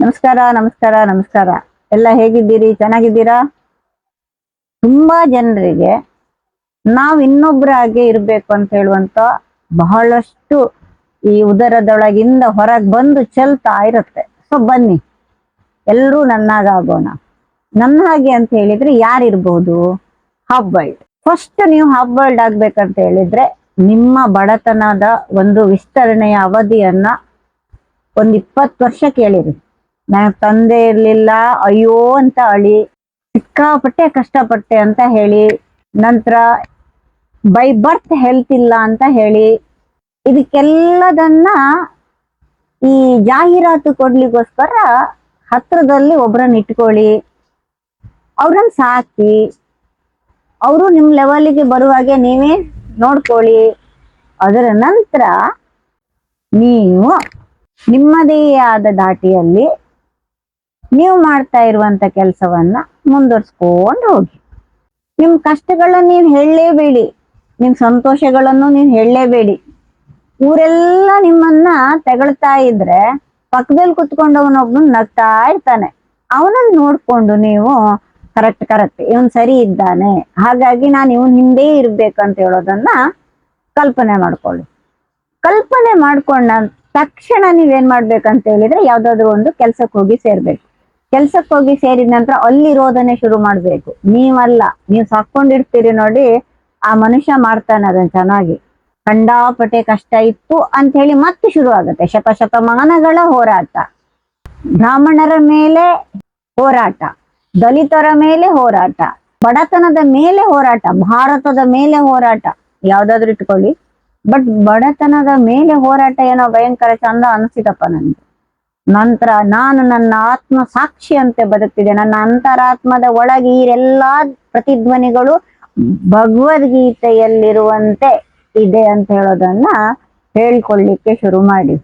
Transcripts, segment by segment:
ನಮಸ್ಕಾರ ನಮಸ್ಕಾರ ನಮಸ್ಕಾರ. ಎಲ್ಲ ಹೇಗಿದ್ದೀರಿ? ಚೆನ್ನಾಗಿದ್ದೀರಾ? ತುಂಬಾ ಜನರಿಗೆ ನಾವು ಇನ್ನೊಬ್ಬರಾಗೆ ಇರ್ಬೇಕು ಅಂತ ಹೇಳುವಂತ ಬಹಳಷ್ಟು ಈ ಉದರದೊಳಗಿಂದ ಹೊರಗೆ ಬಂದು ಚೆಲ್ತಾ ಇರುತ್ತೆ. ಸೊ ಬನ್ನಿ. ಎಲ್ಲರೂ ನನ್ನಾಗಾಗೋಣ ನನ್ನ ಹಾಗೆ ಅಂತ ಹೇಳಿದ್ರೆ ಯಾರಿರ್ಬೋದು ಹಾಫ್ ವರ್ಲ್ಡ್ ಫಸ್ಟ್ ನೀವು ಹಾಫ್ ವರ್ಲ್ಡ್ ಆಗ್ಬೇಕಂತ ಹೇಳಿದ್ರೆ ನಿಮ್ಮ ಬಡತನದ ಒಂದು ವಿಸ್ತರಣೆಯ ಅವಧಿಯನ್ನ ಒಂದು ಇಪ್ಪತ್ತು ವರ್ಷ ಕೇಳಿರಿ. ನನಗ್ ತಂದೆ ಇರ್ಲಿಲ್ಲ, ಅಯ್ಯೋ ಅಂತ ಅಳಿ, ಸಿಕ್ಕಾಪಟ್ಟೆ ಕಷ್ಟಪಟ್ಟೆ ಅಂತ ಹೇಳಿ, ನಂತರ ಬೈ ಬರ್ತ್ ಹೆಲ್ತ್ ಇಲ್ಲ ಅಂತ ಹೇಳಿ, ಇದಕ್ಕೆಲ್ಲದನ್ನ ಈ ಜಾಹೀರಾತು ಕೊಡ್ಲಿಕ್ಕೋಸ್ಕರ ಹತ್ರದಲ್ಲಿ ಒಬ್ರನ್ನ ಇಟ್ಕೊಳ್ಳಿ, ಅವ್ರನ್ನ ಸಾಕಿ, ಅವರು ನಿಮ್ಮ ಲೆವೆಲಿಗೆ ಬರುವಾಗೆ ನೀವೇ ನೋಡ್ಕೊಳ್ಳಿ, ಅದರ ನಂತರ ನೀವು ನಿಮ್ಮದೇ ಆದ ದಾಟಿಯಲ್ಲಿ ನೀವು ಮಾಡ್ತಾ ಇರುವಂತ ಕೆಲಸವನ್ನ ಮುಂದುವರ್ಸ್ಕೊಂಡು ಹೋಗಿ. ನಿಮ್ ಕಷ್ಟಗಳನ್ನ ನೀವು ಹೇಳಲೇಬೇಡಿ. ನಿಮ್ ಸಂತೋಷಗಳನ್ನು ನೀವು ಹೇಳಲೇಬೇಡಿ. ಊರೆಲ್ಲ ನಿಮ್ಮನ್ನ ತೆಗಳ್ತಾ ಇದ್ರೆ ಪಕ್ಕದಲ್ಲಿ ಕುತ್ಕೊಂಡವನೊಬ್ನು ನಗ್ತಾ ಇರ್ತಾನೆ. ಅವನನ್ನ ನೋಡ್ಕೊಂಡು ನೀವು ಕರೆಕ್ಟ್ ಕರೆಕ್ಟ್, ಇವನ್ ಸರಿ ಇದ್ದಾನೆ. ಹಾಗಾಗಿ ನಾನು ಇವನ್ ಹಿಂದೆ ಇರ್ಬೇಕಂತ ಹೇಳೋದನ್ನ ಕಲ್ಪನೆ ಮಾಡ್ಕೊಳ್ಳಿ. ಕಲ್ಪನೆ ಮಾಡ್ಕೊಂಡ ತಕ್ಷಣ ನೀವೇನ್ ಮಾಡ್ಬೇಕಂತ ಹೇಳಿದ್ರೆ ಯಾವ್ದಾದ್ರು ಒಂದು ಕೆಲ್ಸಕ್ಕೆ ಹೋಗಿ ಸೇರ್ಬೇಕು. ಕೆಲ್ಸಕ್ಕೆ ಹೋಗಿ ಸೇರಿದ ನಂತರ ಅಲ್ಲಿರೋದನ್ನೇ ಶುರು ಮಾಡ್ಬೇಕು. ನೀವಲ್ಲ, ನೀವು ಸಾಕೊಂಡಿರ್ತೀರಿ ನೋಡಿ, ಆ ಮನುಷ್ಯ ಮಾಡ್ತಾನೆ ಅದನ್ನ ಚೆನ್ನಾಗಿ. ಕಂಡಾಪಟ್ಟೆ ಕಷ್ಟ ಇತ್ತು ಅಂತ ಹೇಳಿ ಮತ್ತೆ ಶುರು ಆಗುತ್ತೆ. ಶತ ಶತಮಾನಗಳ ಹೋರಾಟ. ಬ್ರಾಹ್ಮಣರ ಮೇಲೆ ಹೋರಾಟ. ದಲಿತರ ಮೇಲೆ ಹೋರಾಟ. ಬಡತನದ ಮೇಲೆ ಹೋರಾಟ. ಭಾರತದ ಮೇಲೆ ಹೋರಾಟ. ಯಾವ್ದಾದ್ರು ಇಟ್ಕೊಳ್ಳಿ. ಬಟ್ ಬಡತನದ ಮೇಲೆ ಹೋರಾಟ ಏನೋ ಭಯಂಕರ ಚಂದ ಅನಿಸಿದಪ್ಪ ನನ್ಗೆ ನಂತರ ನಾನು ನನ್ನ ಆತ್ಮ ಸಾಕ್ಷಿ ಅಂತೆ ಬದುಕ್ತಿದೆ ನನ್ನ ಅಂತರಾತ್ಮದ ಒಳಗೆ ಈ ಎಲ್ಲಾ ಪ್ರತಿಧ್ವನಿಗಳು ಭಗವದ್ಗೀತೆಯಲ್ಲಿರುವಂತೆ ಇದೆ ಅಂತ ಹೇಳೋದನ್ನ ಹೇಳ್ಕೊಳ್ಳಿಕ್ಕೆ ಶುರು ಮಾಡಿ.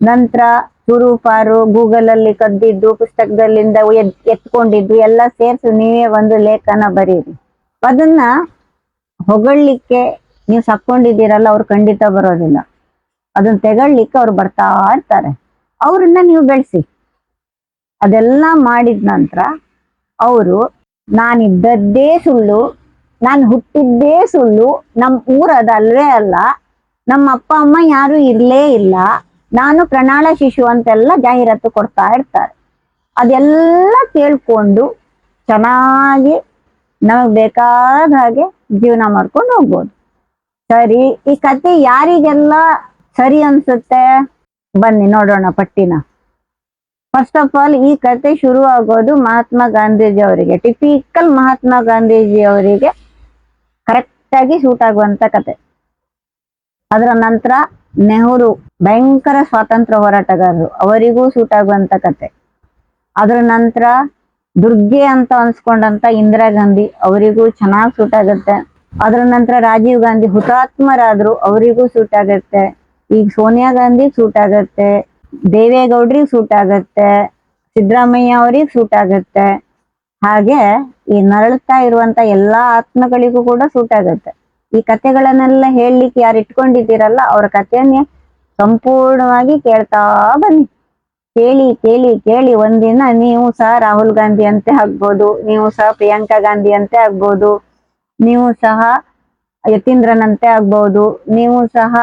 ನಂತರ ಸುರೂಪಾರು ಗೂಗಲ್ ಅಲ್ಲಿ ಕದ್ದಿದ್ದು, ಪುಸ್ತಕದಲ್ಲಿಂದ ಎತ್ಕೊಂಡಿದ್ದು, ಎಲ್ಲ ಸೇರಿಸಿ ನೀವೇ ಒಂದು ಲೇಖನ ಬರೀರಿ ಅದನ್ನ ಹೊಗಳ್ಲಿಕ್ಕೆ ನೀವು ಸಕ್ಕೊಂಡಿದ್ದೀರಲ್ಲ, ಅವ್ರು ಖಂಡಿತ ಬರೋದಿಲ್ಲ. ಅದನ್ನ ತೆಗಳ್ಲಿಕ್ಕೆ ಅವ್ರು ಬರ್ತಾ ಇರ್ತಾರೆ. ಅವ್ರನ್ನ ನೀವು ಬೆಳೆಸಿ. ಅದೆಲ್ಲ ಮಾಡಿದ ನಂತರ ಅವರು, ನಾನಿದ್ದದ್ದೇ ಸುಳ್ಳು, ನಾನು ಹುಟ್ಟಿದ್ದೇ ಸುಳ್ಳು ನಮ್ಮ ಊರದ ಅಲ್ವೇ ಅಲ್ಲ, ನಮ್ಮ ಅಪ್ಪ, ಅಮ್ಮ ಯಾರು ಇರ್ಲೇ ಇಲ್ಲ, ನಾನು ಪ್ರಣಾಳ ಶಿಶು ಅಂತೆಲ್ಲ ಜಾಹೀರಾತು ಕೊಡ್ತಾ ಇರ್ತಾರೆ. ಅದೆಲ್ಲ ಕೇಳ್ಕೊಂಡು ಚೆನ್ನಾಗಿ ನಮಗ್ ಬೇಕಾದ ಹಾಗೆ ಜೀವನ ಮಾಡ್ಕೊಂಡು ಹೋಗ್ಬೋದು. ಸರಿ, ಈ ಕತೆ ಯಾರಿಗೆಲ್ಲ ಸರಿ ಅನ್ಸುತ್ತೆ? ಬನ್ನಿ ನೋಡೋಣ ಪಟ್ಟಿನ. ಫಸ್ಟ್ ಆಫ್ ಆಲ್ ಈ ಕತೆ ಶುರು ಆಗೋದು ಮಹಾತ್ಮ ಗಾಂಧೀಜಿ ಅವರಿಗೆ. ಟಿಪಿಕಲ್ ಮಹಾತ್ಮ ಗಾಂಧೀಜಿ ಅವರಿಗೆ ಕರೆಕ್ಟ್ ಆಗಿ ಸೂಟ್ ಆಗುವಂತ ಕತೆ. ಅದರ ನಂತರ ನೆಹರು, ಭಯಂಕರ ಸ್ವಾತಂತ್ರ್ಯ ಹೋರಾಟಗಾರರು, ಅವರಿಗೂ ಸೂಟ್ ಆಗುವಂತ ಕತೆ. ಅದರ ನಂತರ ದುರ್ಗೆ ಅಂತ ಅನ್ಸ್ಕೊಂಡಂತ ಇಂದಿರಾ ಗಾಂಧಿ, ಅವರಿಗೂ ಚೆನ್ನಾಗಿ ಸೂಟ್ ಆಗುತ್ತೆ. ಅದರ ನಂತರ ರಾಜೀವ್ ಗಾಂಧಿ ಹುತಾತ್ಮರಾದ್ರು, ಅವರಿಗೂ ಸೂಟ್ ಆಗುತ್ತೆ. ಈಗ ಸೋನಿಯಾ ಗಾಂಧಿ ಸೂಟ್ ಆಗತ್ತೆ, ದೇವೇಗೌಡ್ರಿಗೆ ಸೂಟ್ ಆಗತ್ತೆ, ಸಿದ್ದರಾಮಯ್ಯ ಅವ್ರಿಗೆ ಸೂಟ್ ಆಗತ್ತೆ. ಹಾಗೆ ಈ ನರಳುತ್ತಾ ಇರುವಂತ ಎಲ್ಲಾ ಆತ್ಮಗಳಿಗೂ ಕೂಡ ಸೂಟ್ ಆಗತ್ತೆ. ಈ ಕಥೆಗಳನ್ನೆಲ್ಲ ಹೇಳಲಿಕ್ಕೆ ಯಾರು ಇಟ್ಕೊಂಡಿದ್ದೀರಲ್ಲ, ಅವ್ರ ಕಥೆಯನ್ನೇ ಸಂಪೂರ್ಣವಾಗಿ ಕೇಳ್ತಾ ಬನ್ನಿ. ಕೇಳಿ ಕೇಳಿ ಕೇಳಿ. ಒಂದಿನ ನೀವು ಸಹ ರಾಹುಲ್ ಗಾಂಧಿ ಅಂತೆ ಆಗ್ಬೋದು, ನೀವು ಸಹ ಪ್ರಿಯಾಂಕಾ ಗಾಂಧಿ ಅಂತೆ ಆಗ್ಬೋದು, ನೀವು ಸಹ ಯತೀಂದ್ರನಂತೆ ಆಗ್ಬೋದು, ನೀವು ಸಹ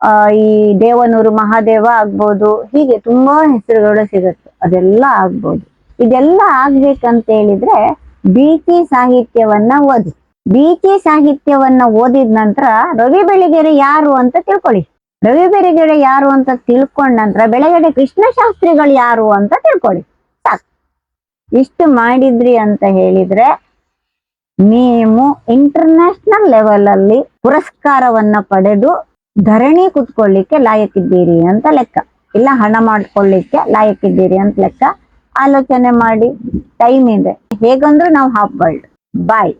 ಆ, ಈ ದೇವನೂರು ಮಹಾದೇವ ಆಗ್ಬೋದು, ಹೀಗೆ ತುಂಬಾ ಹೆಸರುಗಳು ಸಿಗುತ್ತೆ. ಅದೆಲ್ಲ ಆಗ್ಬೋದು. ಇದೆಲ್ಲ ಆಗ್ಬೇಕಂತ ಹೇಳಿದ್ರೆ ಬೀಚಿ ಸಾಹಿತ್ಯವನ್ನ ಓದಿ. ಬೀಚಿ ಸಾಹಿತ್ಯವನ್ನ ಓದಿದ ನಂತರ ರವಿ ಬೆಳಿಗೆರೆ ಯಾರು ಅಂತ ತಿಳ್ಕೊಳ್ಳಿ. ರವಿ ಬೆಳಿಗೆರೆ ಯಾರು ಅಂತ ತಿಳ್ಕೊಂಡ ನಂತರ ಬೆಳಗಡೆ ಕೃಷ್ಣಶಾಸ್ತ್ರಿಗಳು ಯಾರು ಅಂತ ತಿಳ್ಕೊಳ್ಳಿ. ಸಾಕು. ಇಷ್ಟು ಮಾಡಿದ್ರಿ ಅಂತ ಹೇಳಿದ್ರೆ ನೀವು ಇಂಟರ್ನ್ಯಾಷನಲ್ ಲೆವೆಲ್ ಅಲ್ಲಿ ಪುರಸ್ಕಾರವನ್ನ ಪಡೆದು ಧರಣಿ ಕುತ್ಕೊಳ್ಳಿಕ್ಕೆ ಲಾಯಕ್ಕಿದ್ದೀರಿ ಅಂತ ಲೆಕ್ಕ. ಇಲ್ಲ, ಹಣ ಮಾಡ್ಕೊಳ್ಳಿಕ್ಕೆ ಲಾಯಕ್ಕಿದ್ದೀರಿ ಅಂತ ಲೆಕ್ಕ. ಆಲೋಚನೆ ಮಾಡಿ. ಟೈಮ್ ಇದೆ. ಹೇಗಂದ್ರೂ ನಾವು ಹಾಫ್ ವರ್ಲ್ಡ್ ಬಾಯ್